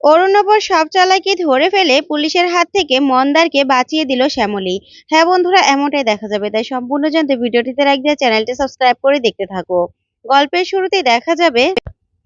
অরুণাবর সব চালাকি ধরে ফেলে পুলিশের হাত থেকে মন্দারকে বাঁচিয়ে দিল শ্যামলী। হ্যাঁ বন্ধুরা, এমনটাই দেখা যাবে। তাই সম্পূর্ণ জানতে ভিডিওটিতে লাইক দিয়ে চ্যানেলটি সাবস্ক্রাইব করে দেখতে থাকো। গল্পের শুরুতেই দেখা যাবে,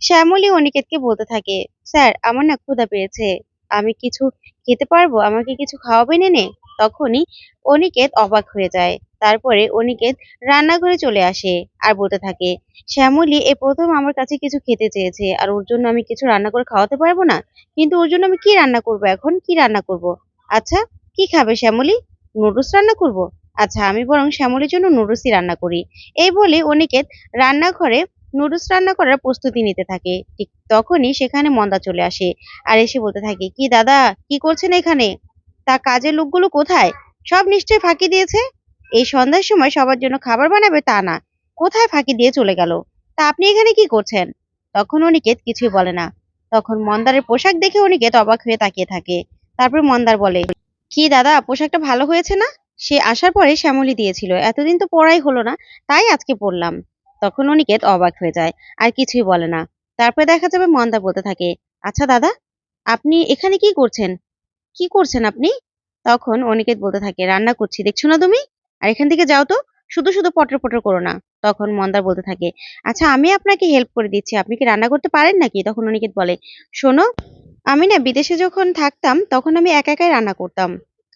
শ্যামলী অনিকেতকে বলতে থাকে, স্যার, আমার না ক্ষুধা পেয়েছে। আমি কিছু খেতে পারব? আমাকে কিছু খাওয়াবেন এনে? তখনই অনিকেত অবাক হয়ে যায়। তারপরে অনিকেত রান্নাঘরে চলে আসে আর বলতে থাকে, শ্যামলী, এ প্রথম আমার কাছে কিছু খেতে চেয়েছে আর ওর জন্য আমি কিছু রান্না করে খাওয়াতে পারব না। কিন্তু ওর জন্য আমি কি রান্না করব এখন? কি রান্না করব? আচ্ছা কি খাবে শ্যামলী? নুডলস রান্না করব। আচ্ছা আমি বরং শ্যামলীর জন্য নুডলসই রান্না করি। এই বলে অনিকেত রান্নাঘরে নুডলস রান্না করার প্রস্তুতি নিতে থাকে। ঠিক তখনই সেখানে মন্দা চলে আসে আর এসে বলতে থাকে, কি দাদা, কি করছেন এখানে? তা কাজের লোকগুলো কোথায়? সব নিশ্চয়ই ফাঁকি দিয়েছে? এই সন্ধ্যার সময় সবার জন্য খাবার বানাবে তা না। কোথায় ফাঁকি দিয়ে চলে গেল? তা আপনি এখানে কি করছেন? তখন অনিকেত কিছুই বলে না। তখন মন্দারের পোশাক দেখে অনিকেত অবাক হয়ে তাকিয়ে থাকে। তারপর মন্দার বলে, কি দাদা, পোশাকটা ভালো হয়েছে না? সে আসার পরে শ্যামলী দিয়েছিল, এতদিন তো পড়াই হলো না, তাই আজকে পড়লাম তখন অনিকেত অবাক হয়ে যায়, আর কিছুই বলে না। তারপরে দেখা যাবে মন্দা বলতে থাকে আচ্ছা দাদা, আপনি এখানে কি করছেন? কি করছেন আপনি? তখন অনিকেত বলতে থাকে, রান্না করছি, দেখছ না তুমি? আর এখান থেকে যাও তো, শুধু শুধু পটর পটর করো না। তখন মন্দার বলতে থাকে আচ্ছা আমি আপনাকে হেল্প করে দিচ্ছি। আপনি কি রান্না করতে পারেন নাকি? তখন অনিকেত বলে, শোনো, আমি না বিদেশে যখন থাকতাম, তখন আমি একা একাই রান্না করতাম।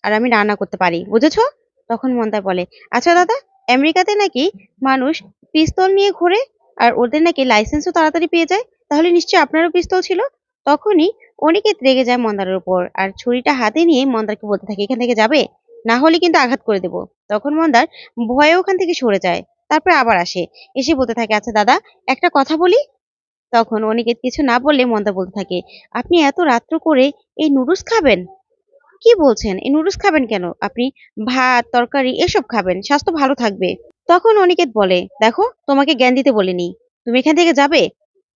আর আমি রান্না করতে পারি। বুঝেছ? তখন মন্দার বলে আচ্ছা দাদা, আমেরিকাতে নাকি মানুষ পিস্তল নিয়ে ঘোরে আর ওদের নাকি লাইসেন্সও তাড়াতাড়ি পেয়ে যায়? তাহলে নিশ্চয়ই আপনারও পিস্তল ছিল? তখনই অনিকেত রেগে যায় মন্দারের উপর। আর ছুরিটা হাতে নিয়ে মন্দারকে বলতে থাকে, এখান থেকে যাবে? না হলে কিন্তু আঘাত করে দেব। তখন মন্দার ভয়ে ওখান থেকে সরে যায়, তারপরে আবার আসে, এসে বলতে থাকে আচ্ছা দাদা, একটা কথা বলি? তখন অনিকেত কিছু না বললে মন্দা বলতে থাকে, আপনি এত রাত্র করে এই নুডলস খাবেন? কি বলছেন? এই নুডলস খাবেন কেন? আপনি ভাত, তরকারি, এসব খাবেন, স্বাস্থ্য ভালো থাকবে। তখন অনিকেত বলে, দেখো, তোমাকে জ্ঞান দিতে বলিনি। তুমি এখান থেকে যাবে?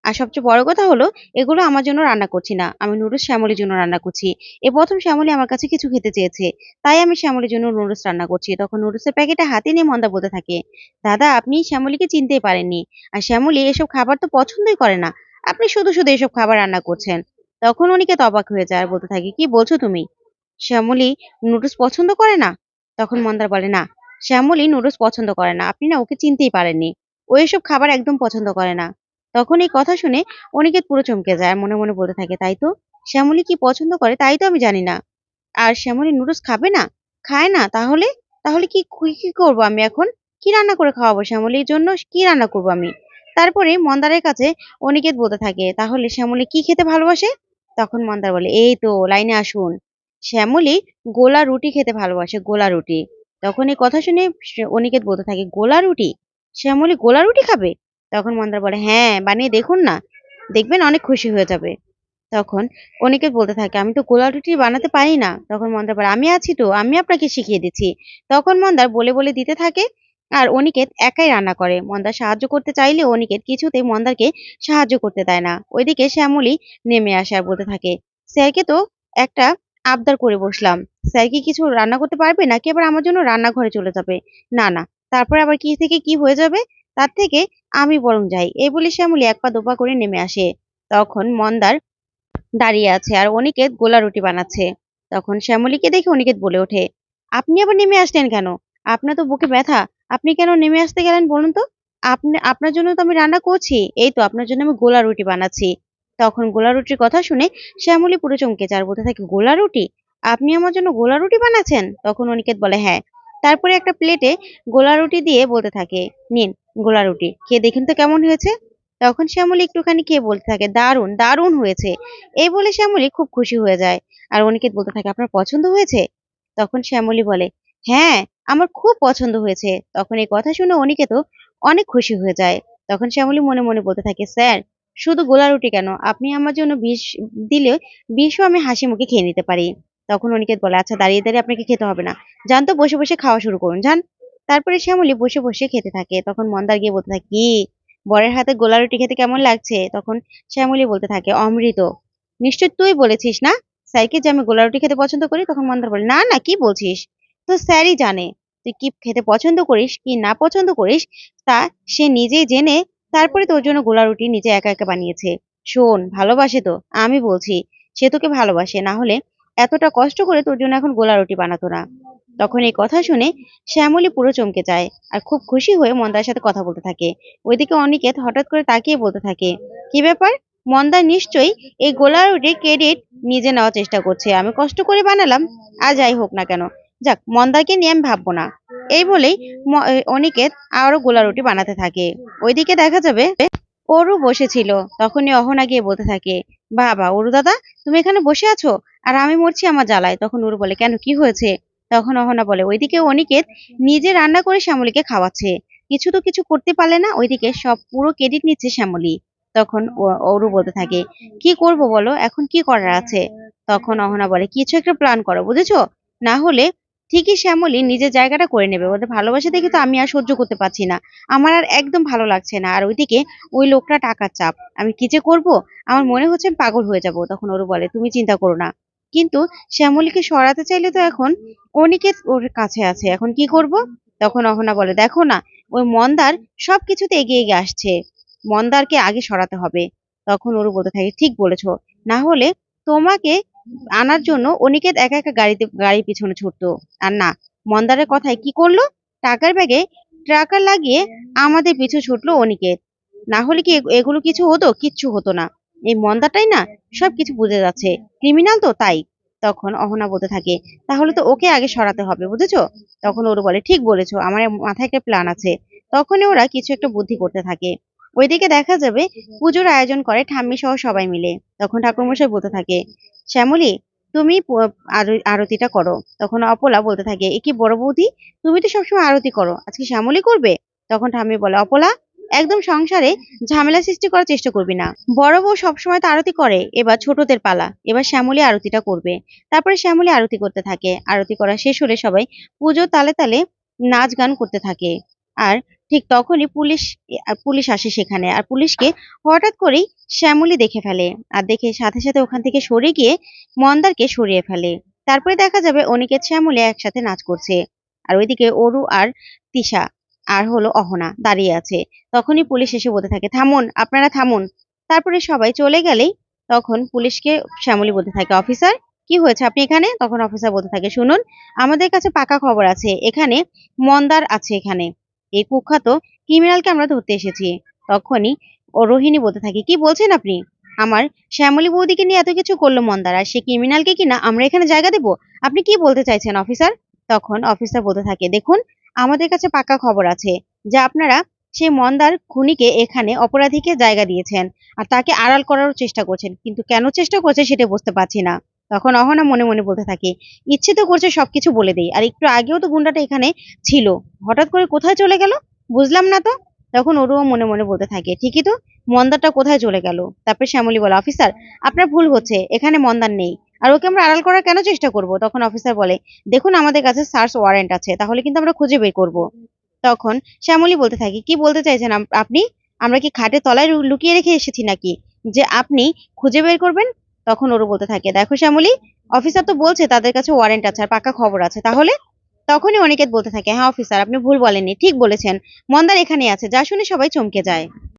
আর সবচেয়ে বড় কথা হলো, এগুলো আমার জন্য রান্না করছি না। আমি নুডলস শ্যামলির জন্য রান্না করছি। এ প্রথম শ্যামলি আমার কাছে কিছু খেতে চেয়েছে, তাই আমি শ্যামলির জন্য নুডলস রান্না করছি। তখন নুডলসের প্যাকেটে হাতে নিয়ে মন্দা বলতে থাকে, দাদা, আপনি শ্যামলিকে চিনতেই পারেননি। আর শ্যামলি এসব খাবার তো পছন্দই করে না। আপনি শুধু শুধু এসব খাবার রান্না করছেন তখন উনিকে তবাক হয়ে যায় আর বলতে থাকে, কি বলছো তুমি? শ্যামলি নুডলস পছন্দ করে না তখন মন্দার বলে, না, শ্যামলি নুডলস পছন্দ করে না। আপনি না ওকে চিনতেই পারেননি। ও এসব খাবার একদম পছন্দ করে না। তখন এই কথা শুনে অনিকেত পুরো চমকে যায়, মনে মনে বলতে থাকে, তাই তো? শ্যামলী কি পছন্দ করে? তাই তো আমি জানি না। আর শ্যামলী নুডলস খাবে না? খায় না? তাহলে? তাহলে কি কি- করব আমি এখন? কি রান্না করে খাওয়াবো শ্যামলীর জন্য? কি রান্না করব আমি? তারপরে মন্দারের কাছে অনিকেত বলতে থাকে, তাহলে শ্যামলী কি খেতে ভালোবাসে? তখন মন্দার বলে, এই তো, লাইনে আসুন। শ্যামলী গোলা রুটি খেতে ভালোবাসে, গোলা রুটি। তখন এই কথা শুনে অনিকেত বলতে থাকে, গোলা রুটি? শ্যামলী গোলা রুটি খাবে? তখন মন্দার বলে হ্যাঁ বানিয়ে দেখুন না, দেখবেন অনেক খুশি হয়ে যাবে। তখন অনিকেত বলতে থাকে, আমি তো গোলা রুটি বানাতে পারি না। তখন মন্দার বলে, আমি আছি তো, আমি আপনাকে শিখিয়ে দিচ্ছি। তখন মন্দার বলে বলে দিতে থাকে আর অনিকেত একাই রান্না করে। মন্দার সাহায্য করতে চাইলে অনিকেত কিছুতেই মন্দারকে সাহায্য করতে দেয় না। ওইদিকে শ্যামলী নেমে আসে আর বলতে থাকে, স্যারকে তো একটা আবদার করে বসলাম। স্যার কি কিছু রান্না করতে পারবে নাকি আবার আমার জন্য রান্নাঘরে চলে যাবে? না না, তারপরে আবার কি থেকে কি হয়ে যাবে? তার থেকে আমি বরং যাই। এই বলে শ্যামলী এক পা দোপা করে নেমে আসে। তখন মন্দার দাঁড়িয়ে আছে আর অনিকেত গোলা রুটি বানাচ্ছে। তখন শ্যামলীকে দেখে অনিকেত বলে ওঠে, আপনি আবার নেমে আসলেন কেন? আপনার তো বুকে ব্যথা। আপনি কেন নেমে আসতে গেলেন বলুন তো? আপনি, আপনার জন্য তো আমি রান্না করছি। এই তো আপনার জন্য আমি গোলা রুটি বানাচ্ছি। তখন গোলা রুটির কথা শুনে শ্যামলী পুরো চমকে যায় আর বলতে থাকে, গোলা রুটি? আপনি আমার জন্য গোলা রুটি বানাচ্ছেন? তখন অনিকেত বলে হ্যাঁ। তারপরে একটা প্লেটে গোলা রুটি দিয়ে বলতে থাকে, নিন গোলা রুটি। খেয়ে দেখুন তো কেমন হয়েছে? তখন শ্যামলী একটুখানি খেয়ে বলতে থাকে, দারুণ দারুণ হয়েছে। এই বলে শ্যামলী খুব খুশি হয়ে যায়। আর অনিকেত বলতে থাকে, আপনার পছন্দ হয়েছে? তখন শ্যামলী বলে হ্যাঁ আমার খুব পছন্দ হয়েছে। তখন এই কথা শুনে অনিকেতও অনেক খুশি হয়ে যায়। তখন শ্যামলী মনে মনে বলতে থাকে, স্যার, শুধু গোলা রুটি কেন? আপনি আমার জন্য বিষ দিলে বিষও আমি হাসি মুখে খেয়ে নিতে পারি। তখন অনিকেত বলে আচ্ছা দাঁড়িয়ে দাঁড়িয়ে আপনাকে খেতে হবে না। যান তো, বসে বসে খাওয়া শুরু করুন। যান। তারপরে শ্যামলী বসে বসে খেতে থাকে। তখন মন্দার গিয়ে বলতে থাকে, কি? বরের হাতে গোলা রুটি খেতে কেমন লাগছে? তখন শ্যামলী বলতে থাকে, অমৃত। নিশ্চয় তুই বলেছিস না? স্যারকে যে আমি গোলা রুটি খেতে পছন্দ করি? তখন মন্দার বলে, না না, কি বলছিস? তো স্যারই জানে তুই কি খেতে পছন্দ করিস, কি না পছন্দ করিস, তা সে নিজেই জেনে তারপরে তোর জন্য গোলা রুটি নিজে একা একা বানিয়েছে। শোন, ভালোবাসে তো, আমি বলছি, সে তোকে ভালোবাসে। না হলে এতটা কষ্ট করে তোর জন্য এখন গোলা রুটি বানাতো না। তখন এই কথা শুনে শ্যামলী পুরো চমকে যায় আর খুব খুশি হয়ে মন্দার সাথে কথা বলতে থাকে। ওইদিকে অনিকেত হঠাৎ করে তাকিয়ে বলতে থাকে, কি ব্যাপার? মন্দা নিশ্চয়ই এই গোলা রুটির ক্রেডিট নিজে নেওয়ার চেষ্টা করছে। আমি কষ্ট করে বানালাম, আর যাই হোক না কেন। যাক মন্দাকে নিয়ে আমি ভাববো না। এই বলেই অনিকেত আরও গোলা রুটি বানাতে থাকে। ওইদিকে দেখা যাবে অরু বসেছিল। তখনই অহনা গিয়ে বলতে থাকে, বাবা অরু দাদা, তুমি এখানে বসে আছো? আর আমি মরছি আমার জ্বালায়। তখন অরু বলে, কেন, কি হয়েছে? তখন অহনা বলে, ওইদিকে অনিকেত নিজে রান্না করে শ্যামলীকে খাওয়াচ্ছে। কিছু তো কিছু করতে পারলে না, ওইদিকে সব পুরো ক্রেডিট নিচ্ছে শ্যামলী। তখন ও- অরু বলতে থাকে, কি করব বলো? এখন কি করার আছে? তখন অহনা বলে, কিছু একটা প্ল্যান করো, বুঝেছ? না হলে ঠিকই শ্যামলী নিজের জায়গাটা করে নেবে। ওদের ভালোবাসা দেখে তো আমি আর সহ্য করতে পারছি না। আমার আর একদম ভালো লাগছে না। আর ওইদিকে ওই লোকটা টাকার চাপ। আমি কি যে করব? আমার মনে হচ্ছে পাগল হয়ে যাব। তখন ওরু বলে, তুমি চিন্তা করো না। কিন্তু শ্যামলীকে সরাতে চাইলে তো এখন অনিকেত ওর কাছে আছে। এখন কি করব? তখন অহনা বলে, দেখো না, ওই মন্দার সব কিছুতে এগিয়ে এগিয়ে আসছে। মন্দারকে আগে সরাতে হবে। তখন ওরু বলতে থাকে, ঠিক বলেছ। না হলে তোমাকে আনার জন্য অনিকেত একা একা গাড়িতে, গাড়ির পিছনে ছুটতো। আর না, মন্দারের কথায় কি করল? টাকার ব্যাগে ট্রাকার লাগিয়ে আমাদের পিছু ছুটলো অনিকেত না হলে কি এগুলো কিছু হতো? কিচ্ছু হতো না। এই মন্দাটাই না সবকিছু বুঝে যাচ্ছে। ক্রিমিনাল তো তাই। তখন অহনা বলতে থাকে, তাহলে তো ওকে আগে সরাতে হবে, বুঝেছ? তখন ওরা বলে, ঠিক বলেছ, আমার মাথায় একটা প্ল্যান আছে। তখনই ওরা কিছু একটা বুদ্ধি করতে থাকে। ওইদিকে দেখা যাবে পুজোর আয়োজন করে ঠাম্মি সহ সবাই মিলে। তখন ঠাকুরমশাই বলতে থাকে শ্যামলী, তুমি আরতিটা করো। তখন অপলা বলতে থাকে, এ কি বড় বৌদি? তুমি তো সবসময় আরতি করো। আজকে শ্যামলী করবে? তখন ঠাম্মি বলে, অপলা, একদম সংসারে ঝামেলা সৃষ্টি করার চেষ্টা করবি না। বড় বউ সবসময় তো আরতি করে, এবার ছোটদের পালা। এবার শ্যামলী আরতিটা করবে। তারপরে শ্যামলী আরতি করতে থাকে। আরতি করা শেষ হলে সবাই পুজো তালে তালে নাচ গান করতে থাকে। আর ঠিক তখনই পুলিশ পুলিশ আসে সেখানে। আর পুলিশকে হঠাৎ করেই শ্যামলী দেখে ফেলে আর দেখে সাথে সাথে ওখান থেকে সরে গিয়ে মন্দারকে সরিয়ে ফেলে। তারপরে দেখা যাবে অনিকেত, শ্যামলী একসাথে নাচ করছে। আর ওইদিকে অরু আর তিশা আর হলো অহনা দাঁড়িয়ে আছে। তখনই পুলিশ এসে বলতে থাকে, থামুন, আপনারা থামুন। তারপরে সবাই চলে গেলেই তখন পুলিশকে শ্যামলী বলতে থাকে, অফিসার, কি হয়েছে? আপনি এখানে? তখন অফিসার বলতে থাকে, শুনুন, আমাদের কাছে পাকা খবর আছে। এখানে মন্দার আছে এখানে। এই কুখ্যাত ক্রিমিনালকে আমরা ধরতে এসেছি। তখনই ও রোহিণী বলতে থাকে, কি বলছেন আপনি? আমার শ্যামলী বৌদিকে নিয়ে এত কিছু করল মন্দার আর সে ক্রিমিনালকে কিনা আমরা এখানে জায়গা দেব? আপনি কি বলতে চাইছেন অফিসার তখন অফিসার বলতে থাকে, দেখুন, আমাদের কাছে পাকা খবর আছে, যে আপনারা সেই মন্দার খুনিকে এখানে অপরাধীকে জায়গা দিয়েছেন, আর তাকে আড়াল করার চেষ্টা করছেন, কিন্তু কেন চেষ্টা করছে সেটা বুঝতে পারছি না। তখন অহনা মনে মনে বলতে থাকে, ইচ্ছে তো করছে সবকিছু বলে দেই। আর একটু আগেও তো গুন্ডাটা এখানে ছিল। হঠাৎ করে কোথায় চলে গেল? বুঝলাম না তো। তখন ওরও মনে মনে বলতে থাকে, ঠিকই তো, মন্দারটা কোথায় চলে গেল? তারপরে শ্যামলী বলে, অফিসার, আপনার ভুল হচ্ছে, এখানে মন্দার নেই। আর ওকে আমরা আড়াল করার কেন চেষ্টা করব? তখন অফিসার বলে, দেখুন, আমাদের কাছে সার্চ ওয়ারেন্ট আছে, তাহলে কিন্তু আমরা খুঁজে বের করব। তখন শ্যামলী বলতে থাকি, কি বলতে চাইছেন আপনি? আমরা কি খাটের তলায় লুকিয়ে রেখে এসেছি নাকি? যে আপনি খুঁজে বের করবেন তখন ওরও বলতে থাকে, দেখো শ্যামলী অফিসার তো বলছে তাদের কাছে ওয়ারেন্ট আছে আর পাকা খবর আছে। তাহলে? তখনই অনিকেত বলতে থাকে হ্যাঁ অফিসার আপনি ভুল বলেননি। ঠিক বলেছেন। মন্দার এখানে আছে। যা শুনে সবাই চমকে যায়।